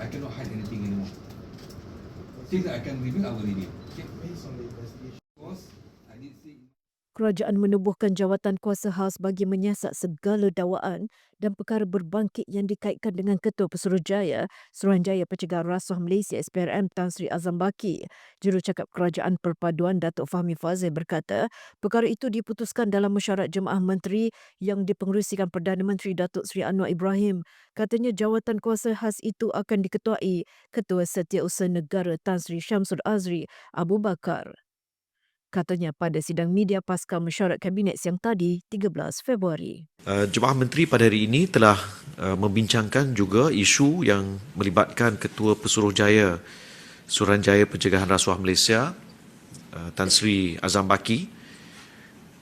I cannot hide anything anymore. Things that I can reveal, I will reveal. Okay. Based on the investigation. Kerajaan menubuhkan jawatan kuasa khas bagi menyiasat segala dakwaan dan perkara berbangkit yang dikaitkan dengan Ketua Pesuruhjaya Suruhanjaya Pencegahan Rasuah Malaysia SPRM Tan Sri Azam Baki. Jurucakap Kerajaan Perpaduan Datuk Fahmi Fazil berkata, perkara itu diputuskan dalam mesyuarat Jemaah Menteri yang dipengerusikan Perdana Menteri Datuk Sri Anwar Ibrahim. Katanya jawatan kuasa khas itu akan diketuai Ketua Setiausaha Negara Tan Sri Syamsul Azri Abu Bakar. Katanya pada sidang media pasca mesyuarat Kabinet siang tadi 13 Februari. Uh, Jemaah Menteri pada hari ini telah uh, membincangkan juga isu yang melibatkan Ketua Pesuruhjaya Suruhanjaya Pencegahan Rasuah Malaysia uh, Tan Sri Azam Baki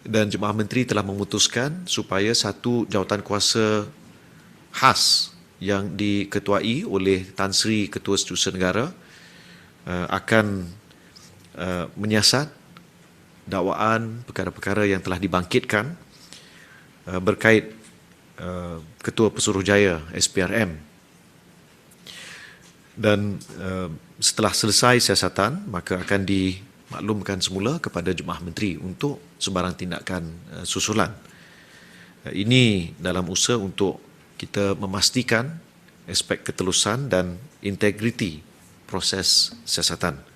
dan Jemaah Menteri telah memutuskan supaya satu jawatan kuasa khas yang diketuai oleh Tan Sri Ketua Setiausaha Negara akan menyiasat dakwaan perkara-perkara yang telah dibangkitkan uh, berkait uh, Ketua Pesuruhjaya SPRM dan uh, setelah selesai siasatan maka akan dimaklumkan semula kepada Jemaah Menteri untuk sebarang tindakan susulan. Ini dalam usaha untuk kita memastikan aspek ketelusan dan integriti proses siasatan.